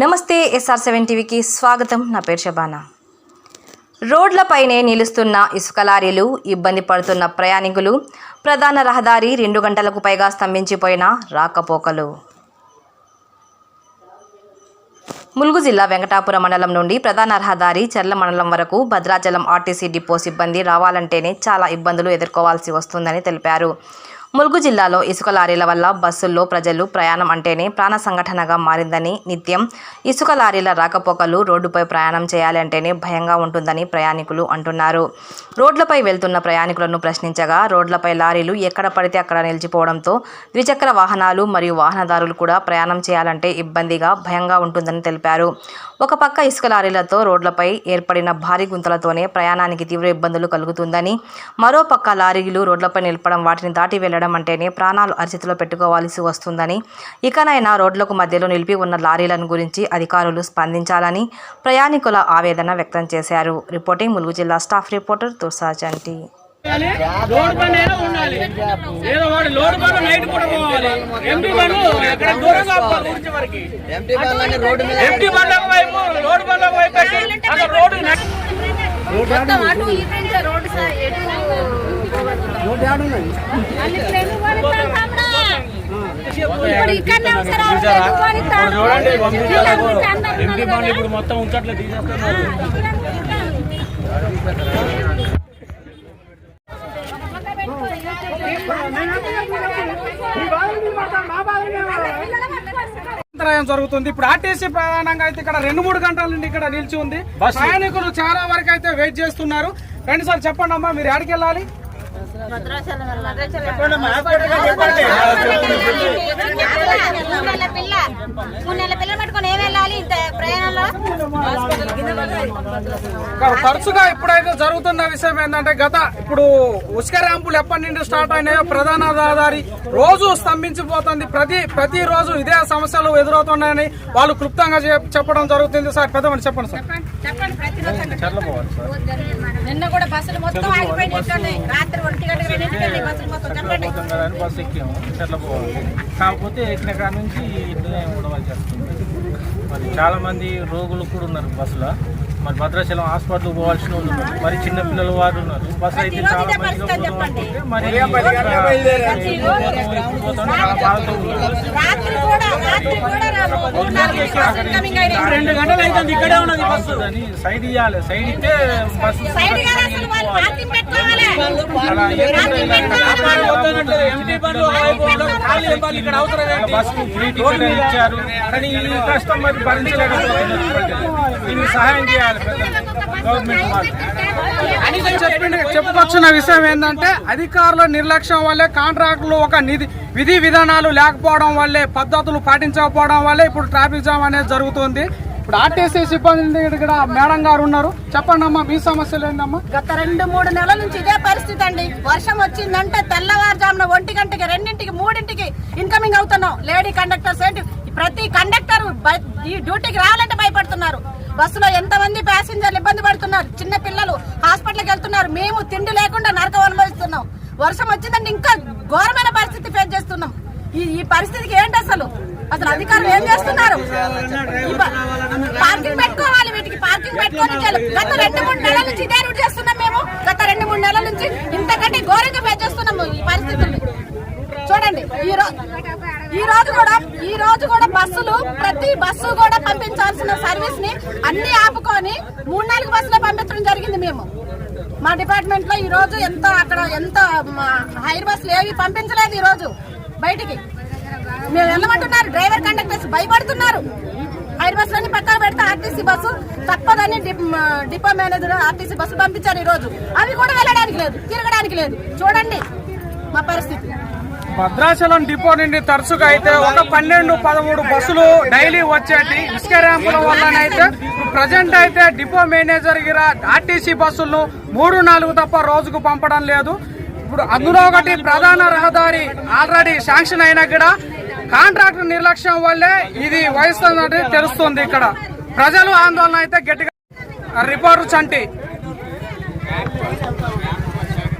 నమస్తే SR seven టీవీకి స్వాగతం. నా పేరు శబానా రోడ్లపైనే నిలుస్తున్న ఇసుక లారీలు ఇబ్బంది పడుతున్న ప్రయాణికులు ప్రధాన రహదారి రెండు గంటలకు పైగా స్తంభించిపోయిన రాకపోకలు. ములుగు జిల్లా వెంకటాపురం మండలం నుండి ప్రధాన రహదారి చెర్ల మండలం వరకు భద్రాచలం ఆర్టీసీ డిపో సిబ్బంది రావాలంటేనే చాలా ఇబ్బందులు ఎదుర్కోవాల్సి వస్తుందని తెలిపారు. ములుగు జిల్లాలో ఇసుక లారీల వల్ల బస్సుల్లో ప్రజలు ప్రయాణం అంటేనే ప్రాణ సంఘటనగా మారిందని నిత్యం ఇసుక లారీల రాకపోకలు రోడ్డుపై ప్రయాణం చేయాలంటేనే భయంగా ఉంటుందని ప్రయాణికులు అంటున్నారు. రోడ్లపై వెళ్తున్న ప్రయాణికులను ప్రశ్నించగా రోడ్లపై లారీలు ఎక్కడ పడితే అక్కడ నిలిచిపోవడంతో ద్విచక్ర వాహనాలు మరియు వాహనదారులు కూడా ప్రయాణం చేయాలంటే ఇబ్బందిగా భయంగా ఉంటుందని తెలిపారు. ఒక పక్క ఇసుక లారీలతో రోడ్లపై ఏర్పడిన భారీ గుంతలతోనే ప్రయాణానికి తీవ్ర ఇబ్బందులు కలుగుతుందని మరో పక్క లారీలు రోడ్లపై నిలపడం వాటిని దాటి వెళ్ళడం వెళ్ళడం అంటేనే ప్రాణాలు అరిచేతిలో పెట్టుకోవాల్సి వస్తుందని. ఇకనైనా రోడ్లకు మధ్యలో నిలిపి ఉన్న లారీలను గురించి అధికారులు స్పందించాలని ప్రయాణికుల ఆవేదన వ్యక్తం చేశారు. రిపోర్టింగ్ ములుగు జిల్లా స్టాఫ్ రిపోర్టర్ తుర్సాచంటి లోడ్ బండ్ అయినా ఉండాలి. ఏదో వాడు లోడ్ బండ్ నైట్ కూడా పోవాలి ఎంపీ బండ్ ఎక్కడ దూరంగా పోవాలి ఊరికి వరకు ఎంటీ వైపు వైపు అక్కడ రోడ్డు మొత్తం అటు ఇటు రోడ్డు సార్ ఎటు. ఇప్పుడు ఇక్కడనే చూడండి ఎంపీ కదా. ఇప్పుడు మొత్తం ఉంచట్లే తీసేస్తున్నారు. అంతరాయం జరుగుతుంది. ఇప్పుడు ఆర్టీసీ ప్రధానంగా అయితే ఇక్కడ రెండు మూడు గంటల నుండి ఇక్కడ నిలిచి ఉంది. ప్రయాణికులు చాలా వరకు అయితే వెయిట్ చేస్తున్నారు. రండి సార్ చెప్పండి అమ్మా మీరు ఎక్కడికి వెళ్ళాలి? మూడు నెలల పిల్ల మూడు నెలల పిల్లలు పట్టుకొని ఏం వెళ్ళాలి ఇంత ప్రయాణంలో తరచుగా ఇప్పుడైతే జరుగుతున్న విషయం ఏంటంటే గత ఇప్పుడు ఉసుక ర్యాంపులు ఎప్పటి నుండి స్టార్ట్ అయినాయో ప్రధాన రహదారి రోజు స్తంభించిపోతుంది ప్రతి ప్రతి రోజు ఇదే సమస్యలు ఎదురవుతున్నాయని వాళ్ళు క్లుప్తంగా చెప్పడం జరుగుతుంది సార్ పెద్దమని చెప్పండి సార్ చెప్పండి నిన్న కూడా బస్సులు మొత్తం ఆగిపోయినాయి రాత్రి ఒంటి గంట పోతుందని బస్సు ఎక్కాము చెట్ల పోవాలి కాకపోతే ఎక్కిన కాడ నుంచి ఇట్లనే ఉండవలసి వస్తుంది మరి చాలా మంది రోగులు కూడా ఉన్నారు బస్సులో మరి భద్రాచలం హాస్పిటల్ పోవాల్సిన వాళ్ళు ఉన్నారు మరి చిన్న పిల్లలు వారు ఉన్నారు బస్సు అయితే చాలా పోతూ. ఉంటుంది. మరి పోతాం. రెండు గంటలు అయితే ఇక్కడే ఉన్నది బస్సు అని సైడ్ ఇవ్వాలి సైడ్ ఇస్తే బస్సు సైడ్గా అసలు వాళ్ళు పార్కింగ్ పెట్టుకోవాలి అలా పార్కింగ్ పెట్టుకోవాలి వాళ్ళు. ఎంపీ బండ్లు వైపు ఉండవు, ఖాళీ బండ్లు ఇక్కడ అవసరం ఏంటి? బస్సు ఫ్రీ టికెట్ ఇచ్చారు కానీ ఈ కష్టం మరి భరించలేకపోతున్నారు ప్రజలు. దీనికి సహాయం చేయాలి ప్రజలు. గవర్నమెంట్ వాళ్ళు అని చెప్పింది చెప్పుకొచ్చిన విషయం ఏంటంటే అధికారుల నిర్లక్ష్యం వల్లే కాంట్రాక్టులు ఒక నిధి విధి విధానాలు లేకపోవడం వల్లే పద్ధతులు పాటించకపోవడం వల్లే ఇప్పుడు ట్రాఫిక్ జామ్ అనేది జరుగుతుంది ఇప్పుడు ఆర్టీసీ సిబ్బంది ఇక్కడ మేడం గారు ఉన్నారు. చెప్పండి అమ్మా మీ సమస్యలు ఏంటమ్మా గత రెండు మూడు నెలల నుంచి ఇదే పరిస్థితి అండి. వర్షం వచ్చిందంటే తెల్లవారుజామున ఒంటి గంటకి రెండింటికి మూడింటికి ఇన్కమింగ్ అవుతున్నాం. లేడీ కండక్టర్స్ ఏంటి? ప్రతి కండక్టర్ ఈ డ్యూటీకి రావాలంటే భయపడుతున్నారు. బస్సులో ఎంతమంది ప్యాసింజర్లు ఇబ్బంది పడుతున్నారు? చిన్న పిల్లలు హాస్పిటల్కి వెళ్తున్నారు. మేము తిండి లేకుండా నరకం అనుభవిస్తున్నాం. వర్షం వచ్చిందంటే ఇంకా ఘోరమైన పరిస్థితి ఫేస్ చేస్తున్నాం. ఈ ఈ పరిస్థితికి ఏంటి అసలు? అసలు అధికారులు ఏం చేస్తున్నారు? పార్కింగ్ పెట్టుకోవాలి వీటికి పార్కింగ్ పెట్టుకొని గత రెండు మూడు నెలల నుంచి ఇదే రూట్ చేస్తున్నాం మేము. గత రెండు మూడు నెలల నుంచి ఇంతకంటే ఘోరంగా ఫేస్ చేస్తున్నాము ఈ పరిస్థితుల్ని. చూడండి ఈ రోజు ఈ రోజు కూడా ఈ రోజు కూడా బస్సులు ప్రతి బస్సు కూడా పంపించాల్సిన సర్వీస్ని అన్ని ఆపుకొని మూడు నాలుగు బస్సులు పంపించడం జరిగింది మేము. మా డిపార్ట్మెంట్లో ఈ రోజు ఎంత అక్కడ ఎంత హైర్ బస్సులు ఏవి పంపించలేదు ఈ రోజు బయటికి. మేము వెళ్ళమంటున్నారు. డ్రైవర్ కండక్టర్స్ భయపడుతున్నారు. హైర్ బస్సులన్నీ పక్కన పెడితే ఆర్టీసీ బస్సు తప్పదని డిపో మేనేజర్ ఆర్టీసీ బస్సు పంపించారు ఈరోజు. అవి కూడా వెళ్ళడానికి లేదు తిరగడానికి లేదు. చూడండి మా పరిస్థితి. భద్రాచలం డిపో నుండి తరచుగా అయితే ఒక పన్నెండు పదమూడు బస్సులు డైలీ వచ్చేటి ఇసుక ర్యాంపుల వల్లనైతే ప్రజెంట్ అయితే డిపో మేనేజర్ గిరా ఆర్టీసీ బస్సులను మూడు నాలుగు తప్ప రోజుకు పంపడం లేదు. ఇప్పుడు అందులో ఒకటి ప్రధాన రహదారి ఆల్రెడీ శాంక్షన్ అయినా కూడా కాంట్రాక్టర్ నిర్లక్ష్యం వల్లే ఇది వహిస్తుందని తెలుస్తుంది ఇక్కడ. ప్రజలు ఆందోళన అయితే గట్టిగా రిపోర్టు చంటి